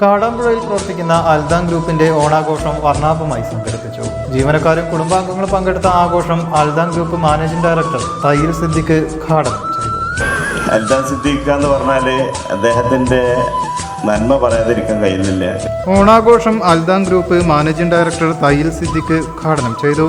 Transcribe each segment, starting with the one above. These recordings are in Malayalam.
കാടാമ്പുഴയിൽ പ്രവർത്തിക്കുന്ന അൽദാൻ ഗ്രൂപ്പിന്റെ ഓണാഘോഷം വർണാഭമായി സംഘടിപ്പിച്ചു. ജീവനക്കാരും കുടുംബാംഗങ്ങളും പങ്കെടുത്ത ആഘോഷം Aldan group managing director Thayyil Siddique ഉദ്ഘാടനം ചെയ്തു. അൽദാൻ സിദ്ദിഖ് എന്ന് പറഞ്ഞാൽ അദ്ദേഹത്തിന്റെ നന്മ പറയാതിരിക്കാൻ കഴിയുന്നില്ല. ഓണാഘോഷം Aldan group managing director Thayyil Siddique ഉദ്ഘാടനം ചെയ്തു.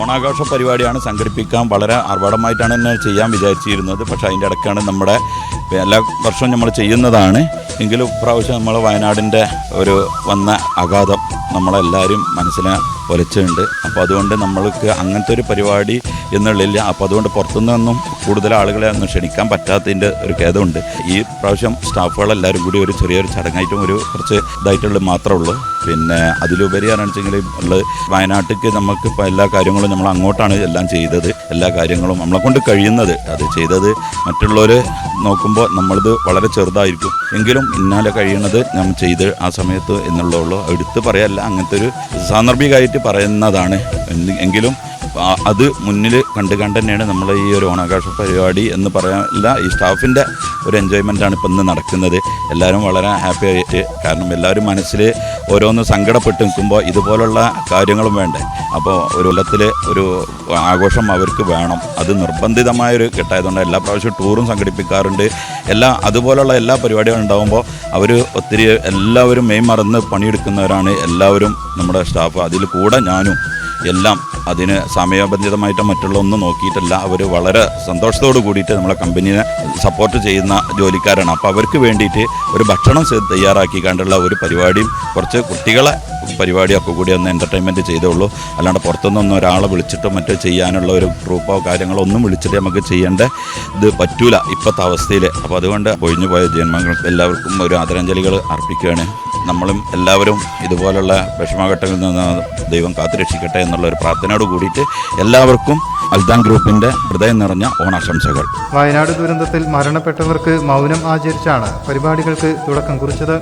ഓണാഘോഷ പരിപാടിയാണ് സംഘടിപ്പിക്കാൻ വളരെ ആർഭാടമായിട്ടാണ് തന്നെ ചെയ്യാൻ വിചാരിച്ചിരുന്നത്. പക്ഷേ അതിന്റെ ഇടയ്ക്കാണ് നമ്മുടെ എല്ലാ വർഷവും നമ്മൾ ചെയ്യുന്നതാണ്. എങ്കിലും പ്രാവശ്യം നമ്മൾ വയനാടിന്റെ ഒരു വന്ന ആഘാതം നമ്മളെല്ലാവരും മനസ്സിനെ ഒലച്ചുണ്ട്. അപ്പോൾ അതുകൊണ്ട് നമ്മൾക്ക് അങ്ങനത്തെ ഒരു പരിപാടി എന്നുള്ളില്ല. അപ്പോൾ അതുകൊണ്ട് പുറത്തുനിന്നൊന്നും കൂടുതൽ ആളുകളെ ഒന്നും ക്ഷണിക്കാൻ പറ്റാത്തതിന്റെ ഒരു ഖേദമുണ്ട്. ഈ പ്രാവശ്യം സ്റ്റാഫുകളെല്ലാവരും കൂടി ഒരു ചെറിയൊരു ചടങ്ങായിട്ടും ഒരു കുറച്ച് ഇതായിട്ടുള്ളത് മാത്രമേ ഉള്ളൂ. പിന്നെ അതിലുപരിയാണെന്ന് വെച്ചെങ്കിൽ ഉള്ളത് വയനാട്ടിലേക്ക് നമുക്ക് ഇപ്പോൾ എല്ലാ കാര്യങ്ങളും നമ്മൾ അങ്ങോട്ടാണ് എല്ലാം ചെയ്തത്. എല്ലാ കാര്യങ്ങളും നമ്മളെ കൊണ്ട് കഴിയുന്നത്. അത് ചെയ്തത് മറ്റുള്ളവർ നോക്കുമ്പോൾ നമ്മളിത് വളരെ ചെറുതായിരിക്കും. എങ്കിലും ഇന്നാലെ കഴിയുന്നത് നമ്മൾ ചെയ്ത് ആ സമയത്ത് എന്നുള്ളൂ എടുത്ത് പറയല്ല. അങ്ങനത്തെ ഒരു സാന്ദർഭികമായിട്ട് പറയുന്നതാണ്. എങ്കിലും അത് മുന്നിൽ കണ്ട് കണ്ട് തന്നെയാണ് നമ്മൾ ഈ ഒരു ഓണാഘോഷ പരിപാടി എന്ന് പറയാനില്ല ഈ സ്റ്റാഫിന്റെ ഒരു എൻജോയ്മെന്റാണ് ഇപ്പം ഇന്ന് നടക്കുന്നത്. എല്ലാവരും വളരെ ഹാപ്പി ആയിട്ട് കാരണം എല്ലാവരും മനസ്സിൽ ഓരോന്ന് സങ്കടപ്പെട്ട് നിൽക്കുമ്പോൾ ഇതുപോലുള്ള കാര്യങ്ങളും വേണ്ടേ? അപ്പോൾ ഒരു കൊല്ലത്തിൽ ഒരു ആഘോഷം അവർക്ക് വേണം. അത് നിർബന്ധിതമായൊരു കെട്ടായതുകൊണ്ട് എല്ലാ പ്രാവശ്യവും ടൂറും സംഘടിപ്പിക്കാറുണ്ട്. എല്ലാ അതുപോലുള്ള എല്ലാ പരിപാടികളും ഉണ്ടാകുമ്പോൾ അവർ ഒത്തിരി എല്ലാവരും മെയ് മറന്ന് പണിയെടുക്കുന്നവരാണ് എല്ലാവരും നമ്മുടെ സ്റ്റാഫ്. അതിൽ കൂടെ ഞാനും എല്ലാം അതിന് സമയബന്ധിതമായിട്ട് മറ്റുള്ള ഒന്നും നോക്കിയിട്ടല്ല. അവർ വളരെ സന്തോഷത്തോട് കൂടിയിട്ട് നമ്മളെ കമ്പനിയെ സപ്പോർട്ട് ചെയ്യുന്ന ജോലിക്കാരാണ്. അപ്പോൾ അവർക്ക് വേണ്ടിയിട്ട് ഒരു ഭക്ഷണം തയ്യാറാക്കി കണ്ടുള്ള ഒരു പരിപാടിയും കുറച്ച് കുട്ടികളെ പരിപാടിയൊക്കെ കൂടി ഒന്ന് എന്റർടൈൻമെന്റ് ചെയ്തോളൂ അല്ലാണ്ട് പുറത്തുനിന്നൊന്നും ഒരാളെ വിളിച്ചിട്ടോ മറ്റോ ചെയ്യാനുള്ള ഒരു ഗ്രൂപ്പോ കാര്യങ്ങളോ ഒന്നും വിളിച്ചിട്ട് നമുക്ക് ചെയ്യേണ്ട ഇത് പറ്റൂല ഇപ്പോഴത്തെ അവസ്ഥയിൽ അപ്പോൾ അതുകൊണ്ട് ഒഴിഞ്ഞു പോയ ജന്മങ്ങൾക്ക് എല്ലാവർക്കും ഒരു ആദരാഞ്ജലികൾ അർപ്പിക്കുകയാണ്. നമ്മളും എല്ലാവരും ഇതുപോലുള്ള വിഷമഘട്ടങ്ങളിൽ നിന്ന് ദൈവം കാത്തുരക്ഷിക്കട്ടെ എന്നുള്ള ഒരു പ്രാർത്ഥനയോട് കൂടിയിട്ട് എല്ലാവർക്കും അൽദാൻ ഗ്രൂപ്പിന്റെ ഹൃദയം നിറഞ്ഞ ഓണാശംസകൾ. വയനാട് ദുരന്തത്തിൽ മരണപ്പെട്ടവർക്ക് മൗനം ആചരിച്ചാണ് പരിപാടികൾക്ക് തുടക്കം കുറിച്ചത്.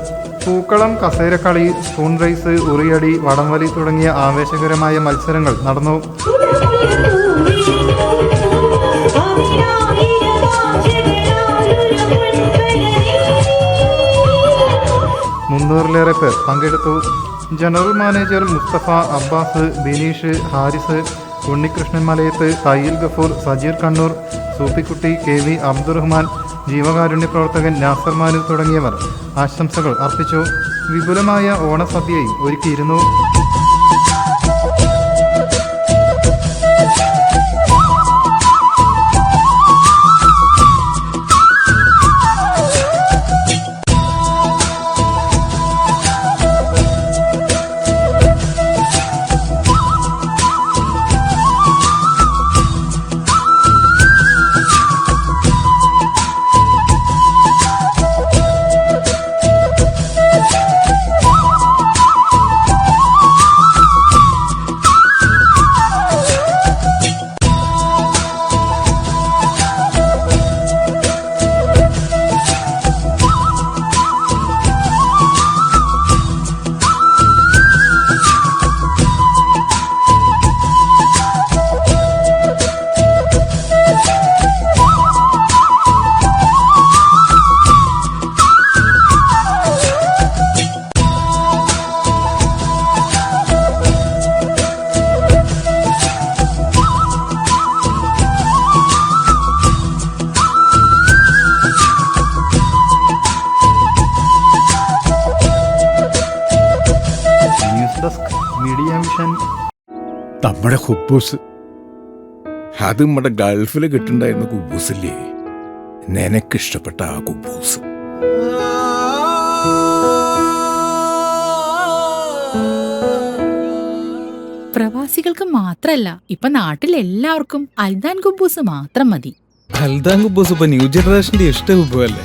പൂക്കളം കസേരക്കളി സ്പൂൺ റൈസ് ഉറിയടി വടംവലി തുടങ്ങിയ ആവേശകരമായ മത്സരങ്ങൾ നടന്നു. മുന്നൂറിലേറെ പേർ പങ്കെടുത്തു. General manager Musthafa Abbas Bineesh Haris Unnikrishnan Malayath Thayyil Gafoor Sajeer Kannur Soopikutty K V Abdurahman ജീവകാരുണ്യ പ്രവർത്തകൻ നാസർ മാനു തുടങ്ങിയവർ ആശംസകൾ അർപ്പിച്ചു. വിപുലമായ ഓണസദ്യയും ഒരുക്കിയിരുന്നു. ഡെസ്ക് മീഡിയ മിഷൻ നമ്മുടെ ഹുബൂസ്. അത് നമ്മുടെ ഗൾഫിൽ കിട്ടുണ്ടായിരുന്ന കുബൂസില്ലേ? നിനക്കിഷ്ടപ്പെട്ട ആ കുബൂസ്. പ്രവാസികൾക്ക് മാത്രല്ല ഇപ്പൊ നാട്ടിൽ എല്ലാവർക്കും അൽദാൻ കുബൂസ് മാത്രം മതി. അൽദാൻ കുബൂസ് ഇപ്പൊ ന്യൂ ജനറേഷന്റെ ഇഷ്ട കുബുവല്ലേ